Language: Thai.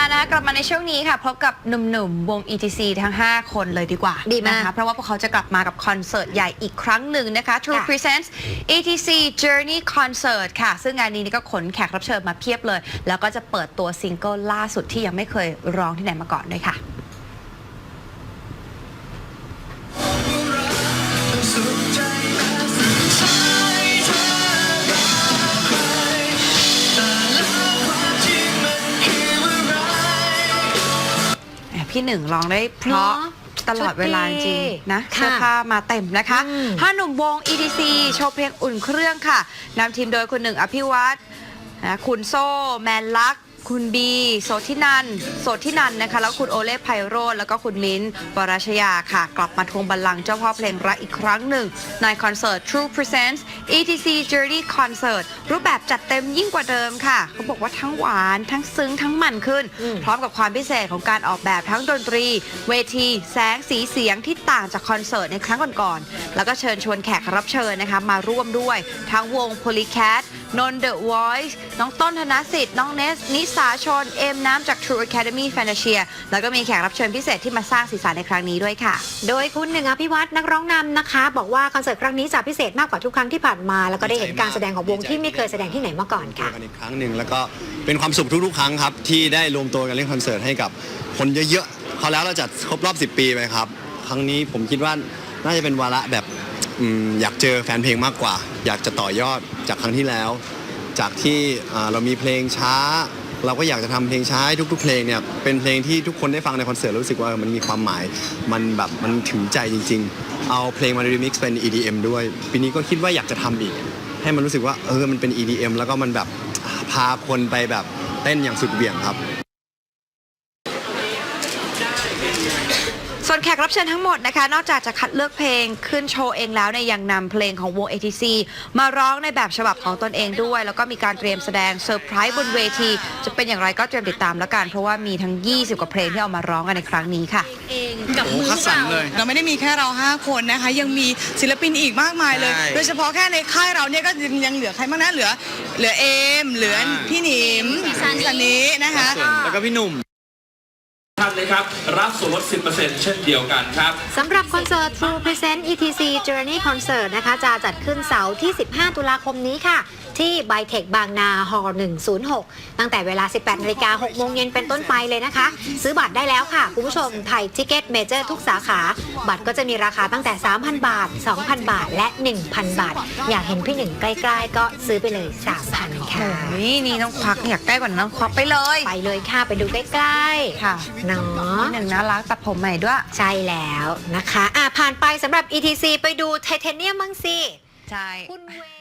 ลับมาในช่วงนี้ค่ะ พบกับหนุ่มๆ วง ETC ทั้ง 5 คนเลยดีกว่าดีมากนะคะเพราะว่าพวกเขาจะกลับมากับคอนเสิร์ตใหญ่อีกครั้งหนึ่งนะคะ True ค่ะ Presents ETC Journey Concert ค่ะ ซึ่งงานนี้นี่ก็ขนแขกรับเชิญมาเพียบเลย แล้วก็จะเปิดตัวซิงเกิลล่าสุดที่ยังไม่เคยร้องที่ไหนมาก่อนด้วยค่ะแหม พี่หนึ่งร้องได้เพราะเนอะตลอดเวลาจริงๆนะค่ะเสื้อผ้ามาเต็มนะคะอืม ห้าหนุ่มวง EDC โชว์เพลงอุ่นเครื่องค่ะนำทีมโดยคุณหนึ่งอภิวัตรนะคุณโซ่แมนลักษณ์ คุณบีโสธินันท์โสธินันท์นะคะ แล้วคุณโอเล่ไพโรจน์แล้วก็คุณมิ้นท์ปราชยาค่ะ กลับมาทวงบัลลังก์เจ้าพ่อเพลงรักอีกครั้งหนึ่ง ในคอนเสิร์ต True Presents ETC Journey Concert รูปแบบจัดเต็มยิ่งกว่าเดิมค่ะ เขาบอกว่าทั้งหวานทั้งซึ้งทั้งมันขึ้นอืมพร้อมกับความพิเศษของการออกแบบทั้งดนตรี เวที แสงสีเสียงที่ต่างจากคอนเสิร์ตในครั้งก่อนๆแล้วก็เชิญชวนแขกรับเชิญนะคะมาร่วมด้วย ทั้งวง Polycat นน The Voice น้องต้นธนสิทธิ์น้องเนสนิสาชนเอมน้ำจาก True Academy Fantasia แล้วก็มีแขกรับเชิญพิเศษที่มาสร้างสีสันในครั้งนี้ด้วยค่ะ โดยคุณหนึ่งอภิวัฒน์นักร้องนำนะคะ บอกว่าคอนเสิร์ตครั้งนี้จะพิเศษมากกว่าทุกครั้งที่ผ่านมา แล้วก็ได้เห็นการแสดงของวงที่ไม่เคยแสดงที่ไหนมาก่อนเจค่ะอกันอีกครั้งหนึ่งแล้วก็เป็นความสุขทุกๆ ครั้งครับที่ได้รวมตัวกันเล่นคอนเสิร์ตให้กับคนเยอะๆเขาวแล้วเราจัดครบรอบ 10 ปีไปครับ ครั้งนี้ผมคิดว่าน่าจะเป็นวาระแบบอืมอยากเจอแฟนเพลงมากกว่า อยากจะต่อยอดจากครั้งที่แล้ว จากที่อ่าเรามีเพลงช้า เราก็อยากจะทำเพลงช้าให้ทุก ๆ เพลงเนี่ยเป็นเพลงที่ทุกคนได้ฟังในคอนเสิร์ตรู้สึกว่ามันมีความหมาย มันแบบมันถึงใจจริง ๆ เอาเพลงมารีมิกซ์เป็น EDM ด้วย ปีนี้ก็คิดว่าอยากจะทำอีก ให้มันรู้สึกว่าเออมันเป็น EDM แล้วก็มันแบบพาคนไปแบบเต้นอย่างสุดเหวี่ยงครับ ส่วนแขกรับเชิญทั้งหมดนะคะ นอกจากจะคัดเลือกเพลงขึ้นโชว์เองแล้วเนี่ยยังนำเพลงของวง ATC มาร้องในแบบฉบับของตนเองด้วย แล้วก็มีการเตรียมแสดงเซอร์ไพรส์บนเวที จะเป็นอย่างไรก็เตรียมติดตามแล้วกัน เพราะว่ามีทั้ง 20 กว่าเพลงที่เอามาร้องกันในครั้งนี้ค่ะ เองกับโอ้มือคัดสรรเราเลยเราไม่ได้มีแค่เรา 5 คนนะคะ ยังมีศิลปินอีกมากมายเลย ใช่โดยเฉพาะแค่ในค่ายเราเนี่ยก็ยังยังเหลือใครบ้างนะเหลือ เหลือเอมเหลืออ่าพี่หนิมพี่ซันนี่ซันนี้นะคะส่วนแล้วก็พี่หนุ่ม ท่านนะครับ รับส่วนลด 10%เช่นเดียวกันครับ สำหรับคอนเสิร์ต True Present ETC Journey Concert นะคะ จะจัดขึ้นเสาร์ที่ 15 ตุลาคมนี้ค่ะ ที่ไบเทคบางนาฮอ106 ตั้งแต่เวลา 18นาฬิกา6โมงเย็นเป็นต้นไปเลยนะคะ ซื้อบัตรได้แล้วค่ะ คุณผู้ชมไทยทิเก็ตเมเจอร์ทุกสาขา บัตรก็จะมีราคาตั้งแต่ 3,000 บาท 2,000 บาทและ 1,000 บาท อยากเห็นพี่หนึ่งใกล้ๆ ก็ซื้อไปเลย 3,000 ค่ะโอ้ยนี่ต้องควักอยากใกล้กว่านั้นต้องควักไปเลย ไปเลยค่ะไปดูใกล้ๆ ค่ะเนาะ หนึ่งน่ารักตัดผมใหม่ด้วย ใช่แล้วนะคะ อะผ่านไปสำหรับ ETC ไปดูไทเทเนียมบ้างสิ ใช่ คุณเว